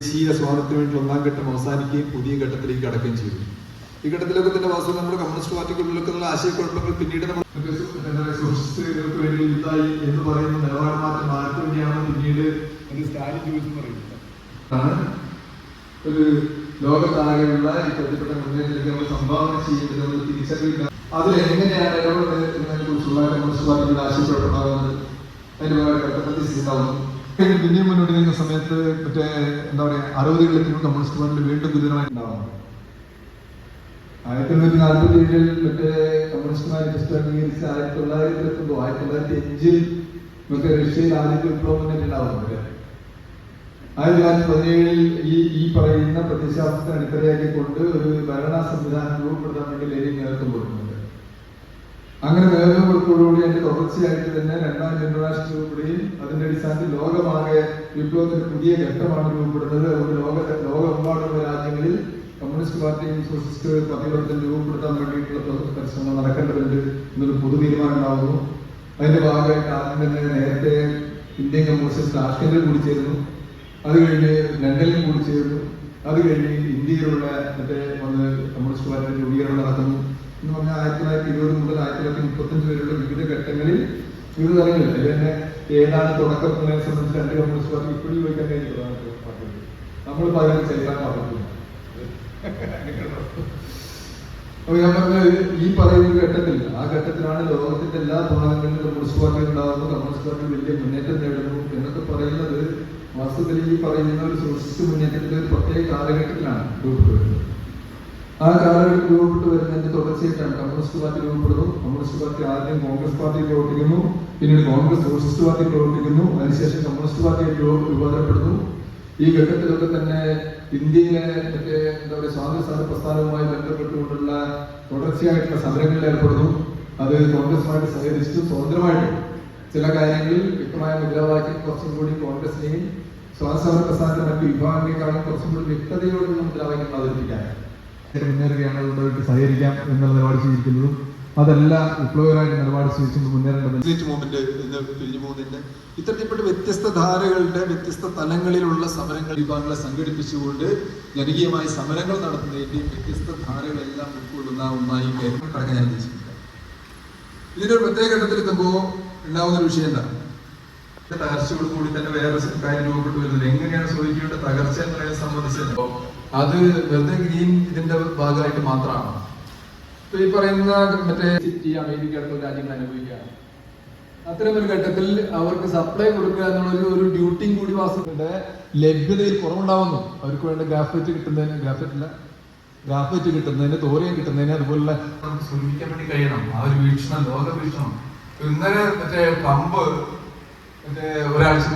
ദേശീയ സ്വാതന്ത്ര്യത്തിന് വേണ്ടി ഒന്നാം ഘട്ടം അവസാനിക്കുകയും പുതിയ ഘട്ടത്തിലേക്ക് കടക്കുകയും ചെയ്തു. ഈ ഘട്ടത്തിലൊക്കെ തന്നെ വാസ്തു നമ്മുടെ കമ്മ്യൂണിസ്റ്റ് പാർട്ടിക്കുള്ളിലൊക്കെ ഉള്ള ആശയക്കുഴപ്പങ്ങൾ പിന്നീട് നമ്മൾ സോഷ്യലിസ്റ്റുകൾക്ക് വേണ്ടി യുദ്ധായി എന്ന് പറയുന്ന നിലപാട് മാറ്റം മാറ്റേണ്ടിയാണ് പിന്നീട് അത് സ്റ്റാലിൻ ചോദിച്ചു പറയുന്നത്. ആണ്. ഒരു ലോകത്താകെയുള്ള ഈ പ്രതിപ്പെട്ട മുന്നേറ്റത്തിലേക്ക് നമ്മൾ സംഭാവന ചെയ്യേണ്ടത് നമ്മൾ തിരിച്ചറിയില്ല അതിൽ എങ്ങനെയാണ് ഇടപെടുന്നത് എന്നതിനെ കുറിച്ചുള്ള കമ്മ്യൂണിസ്റ്റ് പാർട്ടിയുടെ ആശയക്കുഴപ്പമാകുന്നത് അതിന് വേറെ ഘട്ടത്തിൽ ഉണ്ടാവുന്നു പിന്നെയും മുന്നോട്ട് കഴിഞ്ഞ സമയത്ത് മറ്റേ എന്താ പറയാ അറുപതുകളിലെത്തുമ്പോൾ കമ്മ്യൂണിസ്റ്റ് പാർട്ടിയിൽ വീണ്ടും ഗുരുതരമായി ആയിരത്തി തൊള്ളായിരത്തി നാൽപ്പത്തി ഏഴിൽ മറ്റേ കമ്മ്യൂണിസ്റ്റ് മാനിഫെസ്റ്റോ അംഗീകരിച്ച് ആയിരത്തി തൊള്ളായിരത്തി എത്തുമ്പോൾ ആയിരത്തി തൊള്ളായിരത്തി അഞ്ചിൽ മറ്റേ റഷ്യയിൽ ആദ്യത്തെ വിപ്ലവം തന്നെ ഉണ്ടാവുന്നുണ്ട് ആയിരത്തി തൊള്ളായിരത്തി പതിനേഴിൽ ഈ ഈ പറയുന്ന പ്രത്യശാസ്ത്രത്തെ അടിത്തറയാക്കിക്കൊണ്ട് ഒരു ഭരണ സംവിധാനം രൂപപ്പെടുത്താൻ വേണ്ടി ലെനിൻ നേതൃത്വം കൊടുക്കുന്നുണ്ട്. അങ്ങനെ നേതൃത്വം കൊടുക്കുന്നതോടുകൂടി അതിന്റെ തുടർച്ചയായിട്ട് തന്നെ രണ്ടാം ഇന്റർനാഷണൽ രൂപപ്പെടുകയും അതിന്റെ അടിസ്ഥാനത്തിൽ ലോകമാകെ വിപ്ലവത്തിന്റെ പുതിയ ഘട്ടമാണ് രൂപപ്പെടുന്നത്. ഒരു ലോക ലോകമെമ്പാടുള്ള രാജ്യങ്ങളിൽ കമ്മ്യൂണിസ്റ്റ് പാർട്ടിയും സോഷ്യലിസ്റ്റ് പാർട്ടികളും രൂപപ്പെടുത്താൻ വേണ്ടിയിട്ടുള്ള പ്ര- പരിശ്രമങ്ങൾ നടക്കേണ്ടതുണ്ട് എന്നൊരു പൊതു തീരുമാനം ഉണ്ടാവുന്നു. അതിന്റെ ഭാഗമായിട്ട് ആദ്യം തന്നെ നേരത്തെ ഇന്ത്യൻ കമ്മ്യൂണിസ്റ്റ് താഷ്കന്റിൽ കൂടി ചേർന്നു അത് കഴിഞ്ഞ് ലണ്ടനിൽ കൂടി ചേർന്നു അത് കഴിഞ്ഞ് ഇന്ത്യയിലുള്ള മറ്റേ വന്ന് കമ്മ്യൂണിസ്റ്റ് പാർട്ടിയുടെ രൂപീകരണം നടക്കുന്നു. എന്ന് പറഞ്ഞാൽ ആയിരത്തി തൊള്ളായിരത്തി ഇരുപത് മുതൽ ആയിരത്തി തൊള്ളായിരത്തി മുപ്പത്തഞ്ച് വരെയുള്ള വിവിധ ഘട്ടങ്ങളിൽ വിവിധ തലങ്ങളിൽ ഇത് തന്നെ ഏതാണ് തുടക്കം എന്നതിനെ സംബന്ധിച്ച് രണ്ട് കമ്മ്യൂണിസ്റ്റ് പാർട്ടി ഇപ്പോഴും ചോദിക്കാൻ കഴിഞ്ഞിട്ടുള്ളതാണ് പാർട്ടികൾ നമ്മൾ അതിനെ ചെയ്യാൻ പാടില്ല. അപ്പൊ ഞാൻ പറഞ്ഞത് ഈ പറയുന്ന ഘട്ടത്തിൽ ആ ഘട്ടത്തിലാണ് ലോകത്തിന്റെ എല്ലാ ഭാഗങ്ങളിലും കമ്മ്യൂണിസ്റ്റ് പാർട്ടി ഉണ്ടാകുന്നു. കമ്മ്യൂണിസ്റ്റ് പാർട്ടി വലിയ മുന്നേറ്റം നേടുന്നു എന്നൊക്കെ പറയുന്നത് വാസ്തവത്തിൽ ഈ പറയുന്ന ഒരു സോഷ്യലിസ്റ്റ് മുന്നേറ്റത്തിന്റെ ഒരു പ്രത്യേക കാലഘട്ടത്തിലാണ് രൂപപ്പെട്ടു വരുന്നത് ആ കാലഘട്ടത്തിൽ രൂപപ്പെട്ടു വരുന്നതിന്റെ തുടർച്ചയായിട്ടാണ് കമ്മ്യൂണിസ്റ്റ് പാർട്ടി രൂപപ്പെടുന്നു. കമ്മ്യൂണിസ്റ്റ് പാർട്ടി ആദ്യം കോൺഗ്രസ് പാർട്ടി പ്രവർത്തിക്കുന്നു. പിന്നീട് കോൺഗ്രസ് സോഷ്യലിസ്റ്റ് പാർട്ടി പ്രവർത്തിക്കുന്നു. അതിനുശേഷം കമ്മ്യൂണിസ്റ്റ് പാർട്ടി രൂപാന്തരപ്പെടുന്നു. ഈ ഘട്ടത്തിലൊക്കെ തന്നെ ഇന്ത്യയിലെ മറ്റേ എന്താ പറയുക സ്വാതന്ത്ര്യ സമര പ്രസ്ഥാനവുമായി ബന്ധപ്പെട്ടുകൊണ്ടുള്ള തുടർച്ചയായിട്ടുള്ള സമരങ്ങളിൽ ഏർപ്പെടുന്നു. അത് കോൺഗ്രസുമായിട്ട് സഹകരിച്ചു സ്വതന്ത്രമായിട്ട്. ചില കാര്യങ്ങളിൽ വ്യക്തമായ മുദ്രാവാക്യം കുറച്ചും കൂടി കോൺഗ്രസിനെയും സ്വാതന്ത്ര്യ സമര പ്രസ്ഥാനത്തെ മറ്റു വിഭാഗങ്ങളെക്കാളും കുറച്ചും കൂടി വ്യക്തതയോടുള്ള മുദ്രാവാക്യം അവതരിപ്പിക്കാൻ മുന്നേറുകയാണ് അതുകൊണ്ട് സഹകരിക്കാം എന്നുള്ള നിലപാട് സ്വീകരിക്കുന്നതും അതല്ല വിപ്ലവകരമായിട്ട് നിലപാട് സ്വീകരിച്ചുകൊണ്ട് മുന്നേറേണ്ടത്. മൂവ്മെന്റ് പിരിഞ്ഞു പോകുന്നതിന്റെ ഇത്തരത്തിൽപ്പെട്ട വ്യത്യസ്ത ധാരകളുടെ വ്യത്യസ്ത തലങ്ങളിലുള്ള സമരങ്ങൾ വിഭാഗങ്ങളെ സംഘടിപ്പിച്ചുകൊണ്ട് ജനകീയമായ സമരങ്ങൾ നടത്തുന്നതിന്റെയും വ്യത്യസ്ത ധാരകളെല്ലാം ഉൾക്കൊള്ളുന്ന ഒന്നായി കടക്കാൻ ഞാൻ ഉദ്ദേശിക്കുന്നത് ഇതിന്റെ ഒരു പ്രത്യേക ഘട്ടത്തിൽ എത്തുമ്പോൾ ഉണ്ടാവുന്ന ഒരു വിഷയം എന്താണ്? തകർച്ചയോടുകൂടി തന്നെ വേറെ കാര്യം രൂപപ്പെട്ടു വരുന്നത് എങ്ങനെയാണ് സോവിയറ്റിയുടെ തകർച്ച എന്നതിനെ സംബന്ധിച്ച് അത് വെറുതെ ഗ്രീൻ ഇതിന്റെ ഭാഗമായിട്ട് മാത്രമാണ്. ഈ പറയുന്ന മറ്റേ സിറ്റി അമേരിക്ക അടക്കം രാജ്യങ്ങൾ അനുഭവിക്കുകയാണ്. അത്തരം ഒരു ഘട്ടത്തിൽ അവർക്ക് സപ്ലൈ കൊടുക്കുക എന്നുള്ള ഒരു ഡ്യൂട്ടിയും കൂടി വാസത്തിന്റെ ലഭ്യതയിൽ കുറവുണ്ടാവുന്നു. അവർക്ക് വേണ്ട ഗ്രാഫൈറ്റ് കിട്ടുന്നതിന് ഗ്രാഫൈറ്റ് ഇല്ല ഗ്രാഫൈറ്റ് കിട്ടുന്നതിന് തോറിയം കിട്ടുന്നതിന് അതുപോലെ സൂചിപ്പിക്കാൻ വേണ്ടി കഴിയണം. ആ ഒരു വീക്ഷണം ലോക വീക്ഷണം. ഇന്നലെ മറ്റേ പമ്പ് മറ്റേ ഒരാഴ്ച